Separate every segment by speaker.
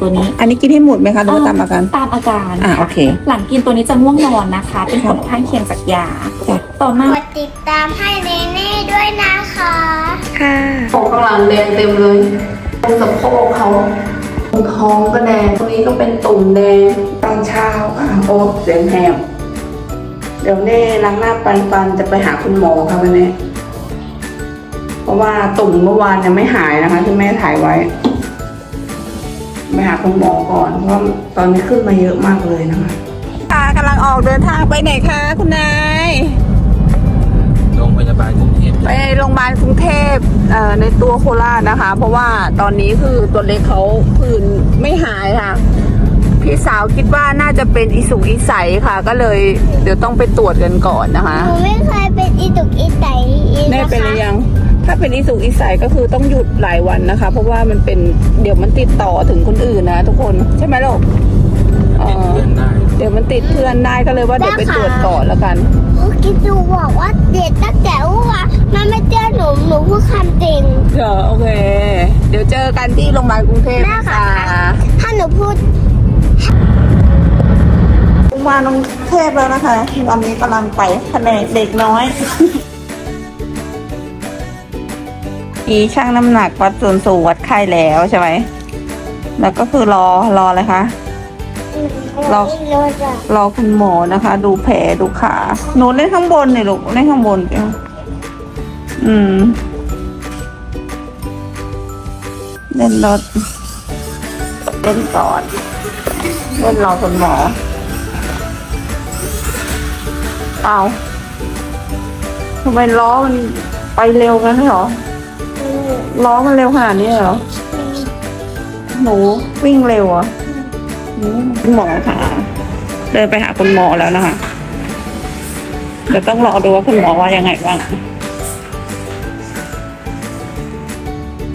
Speaker 1: ตัวนี้
Speaker 2: อันนี้กินให้หมดไหมคะหรือว่าตามอาการ
Speaker 1: ตามอาการ
Speaker 2: อ่าโอเค
Speaker 1: หลังกินตัวนี้จะง่วงนอนนะคะ เป็นผลข้างเคียงจากยา
Speaker 2: จ้ะ
Speaker 1: ต่อมาก
Speaker 3: ดติดตามให้เนเน่ด้วยนะคะ
Speaker 2: ค่ะ
Speaker 4: โอกหลังแดงเต็มเลยตรงสะโพกเขาตรงท้องก็แดง ตรงนี้ก็เป็นตุ่มแดง
Speaker 2: ตอนเช้าอะ
Speaker 4: โอ้เสียงแหบเดี๋ยวเน่ล้างหน้าปันปันจะไปหาคุณหมอค่ะวันนี้ เพราะว่าตุ่มเมื่อวานยังไม่หายนะคะที่แม่ถ่ายไว้ ไปหาคุณหมอก่อน เพราะตอนนี้ขึ้นมาเยอะมากเลยนะคะ
Speaker 2: ค่ะกำลังออกเดินทางไปไหนคะ คุณนาย
Speaker 5: โรงพยาบาลกรุงเทพ
Speaker 2: ไปโรงพยาบาลกรุงเทพเอ่อในตัวโคราชนะคะ เพราะว่าตอนนี้คือตัวเล็กเขาผื่นไม่หายค่ะ พี่สาวคิดว่าน่าจะเป็นอีสุกอีใสค่ะ ก็เลยเดี๋ยวต้องไปตรวจกันก่อนนะคะ
Speaker 3: หนูไม่เคยเป็นอีตุกอีไตอี
Speaker 2: แน่
Speaker 3: นะคะ
Speaker 2: เป็นหรือยัง ถ้าเป็นอีสุกอีใสก็คือต้องหยุดหลายวันนะคะ เพราะว่ามันเป็นเดี๋ยวมันติดต่อถึงคนอื่นนะ ทุกคนใช่ไหมลูกเอ
Speaker 5: ติด
Speaker 2: อ
Speaker 5: เพื่อนได้
Speaker 2: เดี๋ยวมันติดเพื่อนได้ก็เลยว่าเดี๋ยวไปตรวจก่อนแล้วกัน
Speaker 3: โอ้คิดดูบอกว่าเด็กตั้งแต่ว่ามันไม่เจอหนูหนูพูดคำจริง
Speaker 2: เดี๋ยวโอเค เดี๋ยวเจอกันที่โรงพยาบาลกรุงเทพ
Speaker 3: แม่
Speaker 2: นะ
Speaker 3: ค่ะ
Speaker 2: คะ
Speaker 3: ถ้าหนูพูด
Speaker 2: โรงพยาบาลกรุงเทพแล้วนะคะ ตอนนี้กำลังไปแผนกเด็กน้อย อีช่างน้ำหนักวัดส่วนสูงวัดไข้แล้วใช่ไหมแล้วก็คือรอรออะไรคะรา
Speaker 3: โร
Speaker 2: อคุณหมอนะคะ ดูแผลดูขาหนูเล่นข้างบนเนี่ยลูกเล่นข้างบนอืมเล่นรถเล่นก่อนเล่นรอคุณหมอเอาทำไมล้อมันไปเร็วกันเหรอ ล้อมันเร็วขนาดนี้เหรอ หนูวิ่งเร็วเหรอะคุณหมอค่ะ เดินไปหาคุณหมอแล้วนะคะ เดี๋ยวต้องรอดูว่าคุณหมอว่ายังไงบ้าง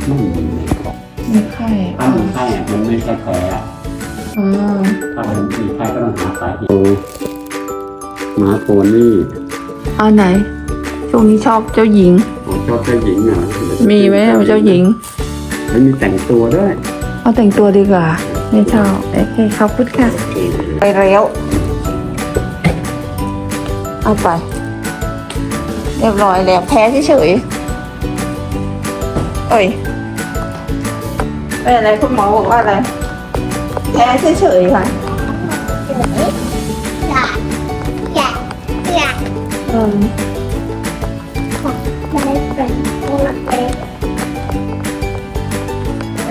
Speaker 5: ไม่มีในกล่อง
Speaker 2: มีไข้
Speaker 5: ถ้ามีไข้อะมันไม่ใช่แผลอะ
Speaker 2: อืม
Speaker 5: ถ้ามันมีไข้ก็ต้องหาสาเหตุหมาโกนี่
Speaker 2: เอาไหน ช่วงนี้ชอบเจ้าหญิง
Speaker 5: ผมชอบเจ้าหญิงอะ
Speaker 2: มีไหมเอาเจ้าหญิง
Speaker 5: แล้วมีแต่งตัวด้วย
Speaker 2: เอาแต่งตัวดีกว่า ไม่ชอบโอเคขอบคุณค่ะ ไปแล้วเอาไป เรียบร้อยแล้วแพ้เฉยๆเอ้ยเป็นอะไรคุณหมอบอกว่าอะไร แพ้เฉยๆค่ะ
Speaker 3: อยากอยากอยาก
Speaker 2: อืม
Speaker 3: ไม่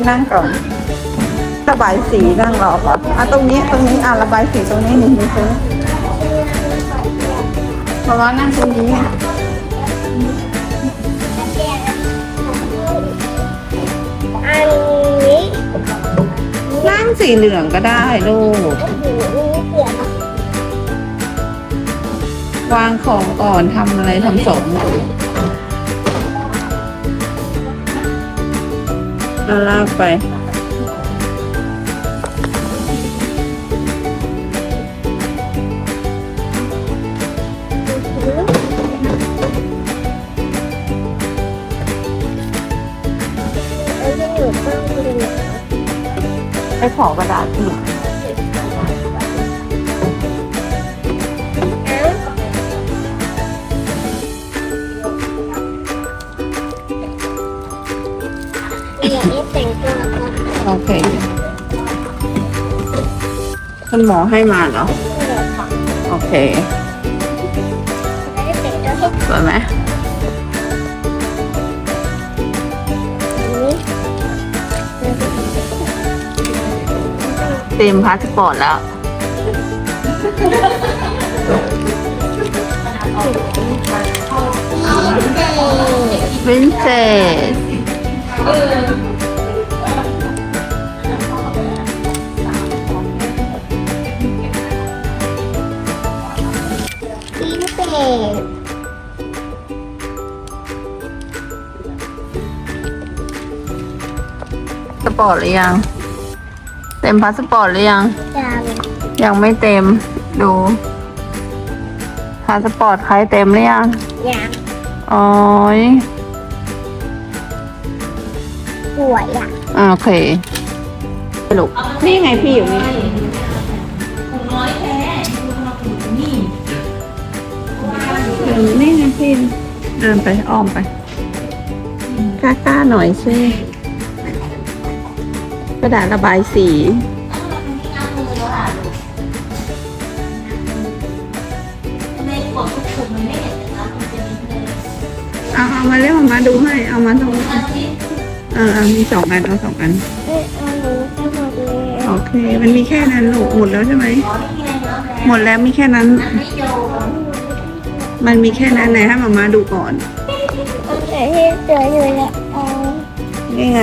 Speaker 3: นั่
Speaker 2: งก่อนระบายสีนั่งรอก่อนอะตรงนี้ตรงนี้อะระบายสีตรงนี้หนึ่งหนึ่งตรงนี้เพราะว่านั่งตรงนี้
Speaker 3: อันนี้
Speaker 2: นั่งสีเหลืองก็ได้ลูก
Speaker 3: เดี๋ยว
Speaker 2: วางของก่อนทำอะไรทำสอ แล้วลากไป
Speaker 3: อันนี้หนูต้องเรียน
Speaker 2: ไปขอกระดาษอีก
Speaker 3: อยากให้แต่งตัวก่อน
Speaker 2: โอเค คุณหมอให้มาเหรอ โอเค
Speaker 3: ให้แต่งตัวให้
Speaker 2: สวยไหม
Speaker 3: นี้
Speaker 2: เต็มพาสปอร์ตแล้ว วินเซส
Speaker 3: พิเศษ
Speaker 2: สปอร์ตหรือยัง เต็มพาสปอร์ตหรือยัง
Speaker 3: จัง
Speaker 2: ยังไม่เต็มดูพาสปอร์ตใครเต็มหรือยัง
Speaker 3: อยาก
Speaker 2: อ๋อย
Speaker 3: ป่วยอะ
Speaker 2: อะโอเคลูกนี่ไงพี่อยู่นี่เออนี่ไงพี่เดินไปอ้อมไปกล้าๆหน่อยสิกระดาษระบายสีเอาเอามาเรียกมาดูให้ เอามาตรงเออเอามีสองอันเอาสองอัน
Speaker 3: เอ้ยเอาหนูไปหมดเลย
Speaker 2: โอเค มันมีแค่นั้นลูกหมดแล้วใช่ไหม หมดแล้วมีแค่นั้น มันมีแค่นั้นไหนให้มามาดูก่อน
Speaker 3: แต่ที่เจออยู่เนี่ยเอา
Speaker 2: นี่ไง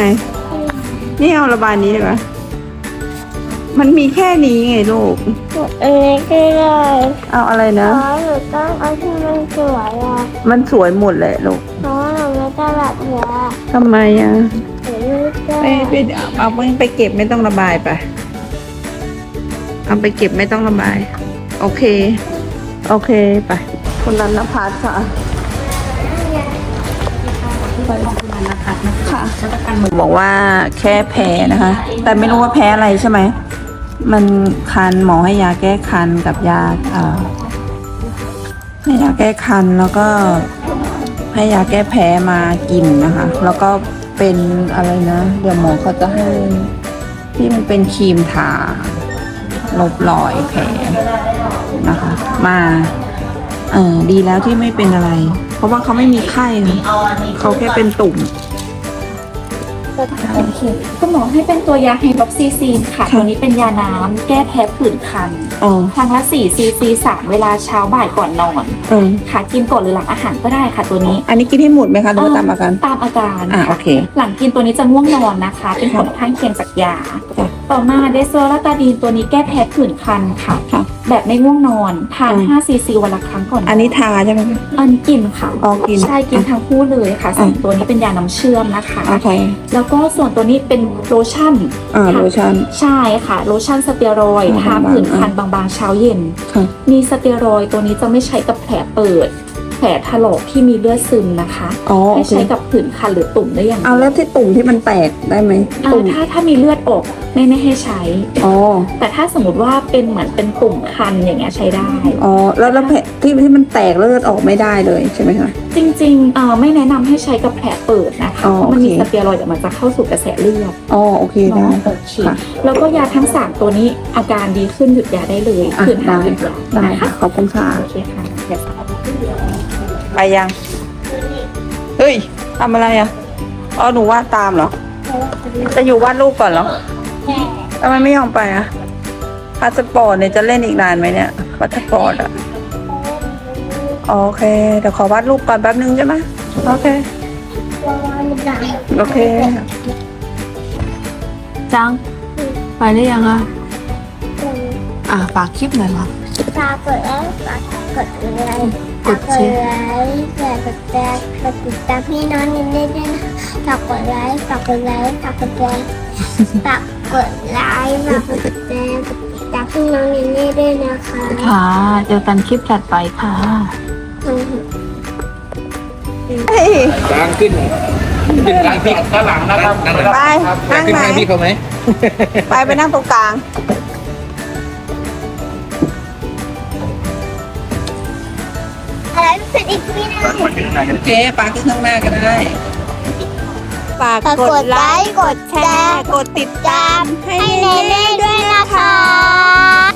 Speaker 2: นี่เอาระบายนี้ดีกว่ามันมีแค่นี้ไงลูก
Speaker 3: เอ้ยก็ได้
Speaker 2: เอาอะไร
Speaker 3: เพ
Speaker 2: นะ
Speaker 3: ราะหนูต้องเอาที่มันสวยอะ
Speaker 2: มันสวยหมดแหละลูก
Speaker 3: เพราะว่าหนูไม่ได้แบบเนี้ย
Speaker 2: ทำไมอะ
Speaker 3: หนูไม่ได้
Speaker 2: ไปไปเอาไปไปเก็บไม่ต้องระบายไป เอาไปเก็บไม่ต้องระบาย โอเค โอเคไปคุณนันนภัสค่ะค่ะบอกว่าแค่แพ้นะคะ แต่ไม่รู้ว่าแพ้อะไรใช่ไหม มันคันหมอให้ยาแก้คันกับยาเอ่อให้ยาแก้คันแล้วก็ ให้ยาแก้แพ้มากินนะคะ แล้วก็เป็นอะไรนะ เดี๋ยวหมอเขาจะให้ที่มันเป็นครีมทาลบรอยแผลนะคะ มาเออดีแล้วที่ไม่เป็นอะไร เพราะว่าเขาไม่มีไข้เขาแค่เป็นตุ่ม
Speaker 1: โอเคคุณหมอให้เป็นตัวยาไฮดรอกซีซีนค่ะ
Speaker 2: ค่ะ
Speaker 1: ตัวนี้เป็นยาน้ำแก้แพ้ผื่นคัน
Speaker 2: อ๋อ
Speaker 1: ครั้งละ4ซีซี3เวลาเช้าบ่ายก่อนนอน
Speaker 2: เออ
Speaker 1: ค่ะ กินก่อนหรือหลังอาหารก็ได้ค่ะตัวนี้
Speaker 2: อันนี้กินให้หมดไหมคะหรือว่าตามอาการ
Speaker 1: ตามอาการ
Speaker 2: อ่า
Speaker 1: ค่ะ
Speaker 2: โอเค
Speaker 1: หลังกินตัวนี้จะง่วงนอนนะคะ เป็นผลข้างเคียงจากยา
Speaker 2: จ้ะ
Speaker 1: ต่อมาเดโซลาตาดีนตัวนี้แก้แพ้ผื่นคันค่ะ
Speaker 2: ค่ะ
Speaker 1: แบบไม่ง่วงนอนทาน
Speaker 2: อืม
Speaker 1: 5 ซีซีวันละครั้งก่อนน
Speaker 2: อันนี้ทาใช่ไหมคะ
Speaker 1: อันกินค่ะ
Speaker 2: อ๋อกิน
Speaker 1: ใช่กินทั้งคู่เลยค่ะสอง
Speaker 2: อะ
Speaker 1: ตัวนี้เป็นยาน้ำเชื่อมนะคะ
Speaker 2: โอเค
Speaker 1: แล้วก็ส่วนตัวนี้เป็นโลชั่น
Speaker 2: อ่า
Speaker 1: ค่ะ
Speaker 2: โลชั่น
Speaker 1: ใช่ค่ะ โลชั่นสเตียรอยด์
Speaker 2: อ่า
Speaker 1: ทา
Speaker 2: บางๆ
Speaker 1: ผื่นคันบางๆเช้าเย็น
Speaker 2: ค่ะ
Speaker 1: มีสเตียรอยด์ตัวนี้จะไม่ใช้กับแผลเปิดแผ ลถลอกที่มีเลือดซึมนะคะ
Speaker 2: อ๋อโอ
Speaker 1: ให้
Speaker 2: เค
Speaker 1: ใช้กับผื่นคันหรือตุ่มได้อย่าง
Speaker 2: เอาแล้วที่ตุ่มที่มันแตกได้ไหม
Speaker 1: อ่า
Speaker 2: ตุ่ม
Speaker 1: ถ้าถ้ามีเลือดออกไม่ไม่ให้ใช้
Speaker 2: อ๋อ
Speaker 1: แต่ถ้าสมมติว่าเป็นเหมือนเป็นตุ่มคันอย่างเงี้ยใช้ได้
Speaker 2: อ๋อแล้วแล้วแผลที่ที่มันแตกเลือดออกไม่ได้เลยใช่ไหมคะ
Speaker 1: จริงๆเอ่อไม่แนะนำให้ใช้กับแผลเปิดนะคะ
Speaker 2: อ๋อ
Speaker 1: เพราะมันมี
Speaker 2: โอเค
Speaker 1: สเตียรอยด์เดี๋ยวมันจะเข้าสู่กระแสเลือด
Speaker 2: อ๋อโอเคได้
Speaker 1: เนาะโอเค
Speaker 2: ค่ะ
Speaker 1: แล้วก็ยาทั้งสามตัวนี้อาการดีขึ้นหยุดยาได้เลย
Speaker 2: อะ
Speaker 1: คืนหา
Speaker 2: ได้
Speaker 1: หยุดยา
Speaker 2: ได้
Speaker 1: นะ
Speaker 2: ค่ะ
Speaker 1: คะ
Speaker 2: ขอบคุณค่ะ
Speaker 1: โอเคค่ะเดี๋ยว
Speaker 2: ไป ยัง เฮ้ยทำอะไรอะอ๋อหนูวาดตามเหรอ จะอยู่วาดรูปก่อนเหรอทำไมไม่ยอมไปอะพาสปอร์ตเนี่ยจะเล่นอีกนานไหมเนี่ยพาสปอร์ตอะโอเคเดี๋ยวขอวาดรูปก่อนแป๊บนึงใช่ไหมโอเคโอเค จัง ไปได้ยังอะอะฝากคลิปหน่อยเหรอ
Speaker 3: ฝากกดไลค์ฝากกดไลค์
Speaker 2: กดแชร์
Speaker 3: ฝากกดไลค์ฝากกดแชร์ฝากติดตามพี่น้องนิดนิดด้วยนะฝากกดไลค์ฝากกดไลค์ฝากกดแชร์ฝากกดไลค์ฝากกดแชร์ฝากติดตามพี่น้องนิดนิดด้วยนะคะ
Speaker 1: ค่ะเจอกันคลิปถัดไปค่ะ
Speaker 3: อืม
Speaker 2: เฮ้ย
Speaker 6: กลางขึ้นขึ้นกลางพี่ด้านหลังนะครับ
Speaker 2: ไปนั่ง
Speaker 6: ขึ้น
Speaker 2: ไหน
Speaker 6: กลางพี่เขาไหม
Speaker 2: ไปไปนั่งตรงกลาง โอเคปากขึ้นข้างหน้าก็ได้ ฝาก
Speaker 3: กดไลค์ กดแชร์
Speaker 2: กดติดตาม
Speaker 3: ให้เนเน่ด้วยนะคะ